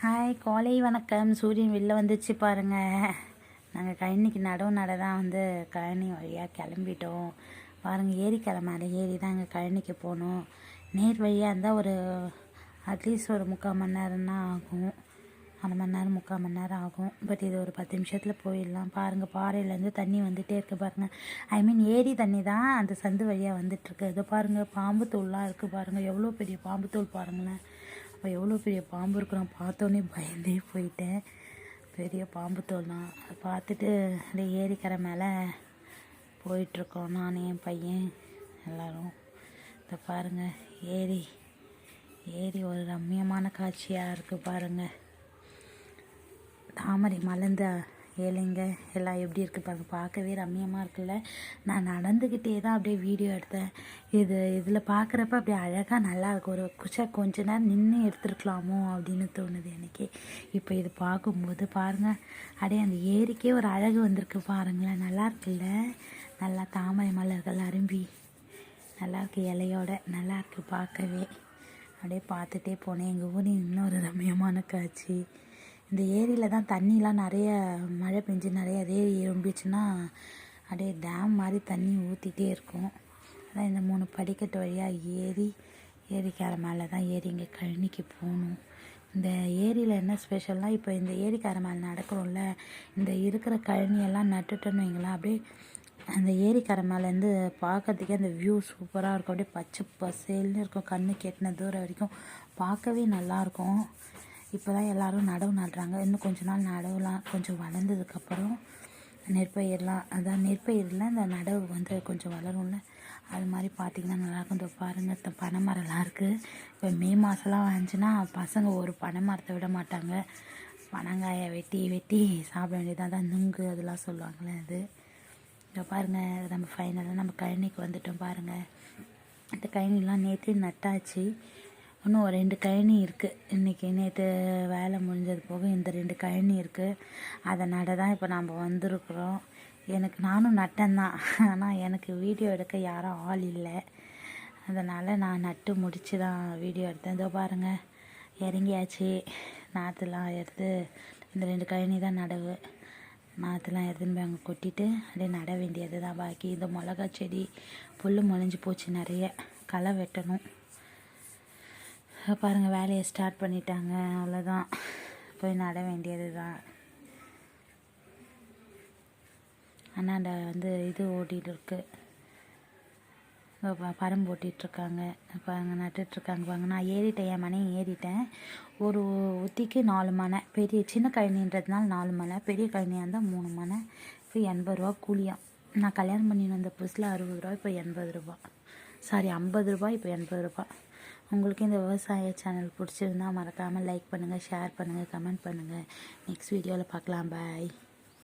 Hi காலை வணக்கம். சூரியன் வெளில வந்துச்சு பாருங்கள் நாங்கள் கழனிக்கு நடவு நட தான் வந்து கழனி வழியாக கிளம்பிட்டோம். பாருங்கள் ஏரி கிளம்பாத ஏரி தான் அங்கே கழனிக்கு போகணும் நேர் வழியாக இருந்தால் ஒரு அட்லீஸ்ட் ஒரு முக்கால் மணி நேரம் தான் ஆகும். அரை மணி நேரம் முக்கால் மணி நேரம் ஆகும். பட் இது ஒரு பத்து நிமிஷத்தில் போயிடலாம். பாருங்கள் பாறையிலேருந்து தண்ணி வந்துகிட்டே இருக்குது பாருங்கள் ஐ மீன் ஏரி தண்ணி தான் அந்த சந்து வழியாக வந்துட்டுருக்கு இதை பாருங்கள் பாம்பு தூள்லாம் இருக்குது பாருங்கள் எவ்வளோ பெரிய பாம்பு தூள் பாருங்களேன். அப்போ எவ்வளோ பெரிய பாம்பு இருக்கிறோம் பார்த்தோன்னே பயந்தே போயிட்டேன். பெரிய பாம்பு தான். அதை பார்த்துட்டு இந்த ஏரிக்கரை மேலே போயிட்டுருக்கோம். நான் என் பையன் எல்லோரும். இதை பாருங்கள் ஏரி. ஏரி ஒரு ரம்மியமான காட்சியாக இருக்குது பாருங்கள் தாமரை மலர்ந்த ஏழைங்க எல்லாம் எப்படி இருக்குது பாருங்க பார்க்கவே ரம்மியமாக இருக்குல்ல. நான் நடந்துக்கிட்டே தான் அப்படியே வீடியோ எடுத்தேன். இது இதில் பார்க்குறப்ப அப்படியே அழகாக நல்லாயிருக்கும் ஒரு குச்சா கொஞ்ச நேரம் நின்று எடுத்துருக்கலாமோ அப்படின்னு தோணுது எனக்கு. இப்போ இது பார்க்கும்போது பாருங்கள் அப்படியே அந்த ஏரிக்கே ஒரு அழகு வந்திருக்கு பாருங்களேன். நல்லா இருக்குல்ல? நல்லா தாமரை மலர்கள் அரும்பி. நல்லாயிருக்கு இலையோட. நல்லாயிருக்கு பார்க்கவே. அப்படியே பார்த்துட்டே போனேன். எங்கள் ஊரின் இன்னொரு ரம்மியமான காட்சி. இந்த ஏரியில் தான் தண்ணிலாம் நிறைய மழை பெஞ்சு நிறைய ஏரி ரொம்பிச்சுன்னா அப்படியே டேம் மாதிரி தண்ணி ஊற்றிட்டே இருக்கும். அதான் இந்த மூணு படிக்கட்டு வழியாக ஏறி ஏரிக்கார மேலே தான் ஏறி இங்கே கழனிக்கு போகணும். இந்த ஏரியில் என்ன ஸ்பெஷல்னால் இப்போ இந்த ஏரிக்கார மேலே நடக்கிறோம்ல இந்த இருக்கிற கழனியெல்லாம் நட்டுட்டோன்னு வைங்களா அப்படியே அந்த ஏரிக்கரை மேலேருந்து பார்க்கறதுக்கே அந்த வியூ சூப்பராக இருக்கும். அப்படியே பச்சை பசேல்னு இருக்கும். கண்ணு கெட்டின தூரம் வரைக்கும் பார்க்கவே நல்லாயிருக்கும் இப்போ தான் எல்லோரும் நடவு நடுறாங்க. இன்னும் கொஞ்ச நாள் நடவுலாம் கொஞ்சம் வளர்ந்ததுக்கப்புறம் நெற்பயிர்லாம் அதான் நெற்பயிரில் இந்த நடவு வந்து கொஞ்சம் வளரும்ல. அது மாதிரி பார்த்திங்கன்னா நல்லாயிருக்கும் இந்த பாருங்கள் பனை மரம்லாம் இருக்குது இப்போ மே மாதம்லாம் வந்துச்சுன்னா பசங்க ஒரு பனை மரத்தை விட மாட்டாங்க. பனங்காயை வெட்டி வெட்டி சாப்பிட வேண்டியதாக தான் நுங்கு அதெல்லாம் சொல்லுவாங்களே அது. இப்போ பாருங்கள் நம்ம ஃபைனலாக நம்ம கழனிக்கு வந்துட்டோம் பாருங்கள் இந்த கழனிலாம் நேற்று நட்டாச்சு. இன்னும் ஒரு ரெண்டு கழனி இருக்குது இன்றைக்கி நேற்று வேலை முடிஞ்சது போக இந்த ரெண்டு கழனி இருக்குது அதை நட தான் இப்போ நம்ம வந்திருக்குறோம். எனக்கு நானும் நட்டேன்தான் ஆனால் எனக்கு வீடியோ எடுக்க யாரும் ஆள் இல்லை. அதனால் நான் நட்டு முடித்து தான் வீடியோ எடுத்தேன். இதோ பாருங்கள் இறங்கியாச்சு. நாற்றுலாம் எடுத்து இந்த ரெண்டு கழனி தான் நடவு. நாற்றுலாம் எடுத்துன்னு போய் அங்கே கொட்டிட்டு அப்படியே நட வேண்டியது தான் பாக்கி இந்த மிளகா செடி புல் முளைஞ்சி போச்சு நிறைய. களை வெட்டணும். பாருங்கள் வேலையை ஸ்டார்ட் பண்ணிட்டாங்க. அவ்வளோதான் போய் நட வேண்டியது தான் அண்ணாண்ட வந்து இது ஓட்டிகிட்டு இருக்கு. பரம்பு ஓட்டிகிட்ருக்காங்க பாருங்க நட்டுட்ருக்காங்க பாருங்க நான் ஏறிட்டேன். என் மனையும் ஏறிட்டேன். ஒரு உத்திக்கு நாலு மனை. பெரிய சின்ன கழனின்றதுனால நாலு மனை. பெரிய கழனியாக இருந்தால் மூணு மனை. இப்போ எண்பது ரூபா கூலியாம் நான் கல்யாணம் பண்ணின்னு வந்த புதுசில் அறுபது ரூபா இப்போ எண்பது ரூபா. சாரி ஐம்பது ரூபா இப்போ எண்பது ரூபா. உங்களுக்கு இந்த விவசாய சேனல் பிடிச்சிருந்தா மறக்காமல் லைக் பண்ணுங்கள் ஷேர் பண்ணுங்கள் கமெண்ட் பண்ணுங்கள் நெக்ஸ்ட் வீடியோவில் பார்க்கலாம். பாய்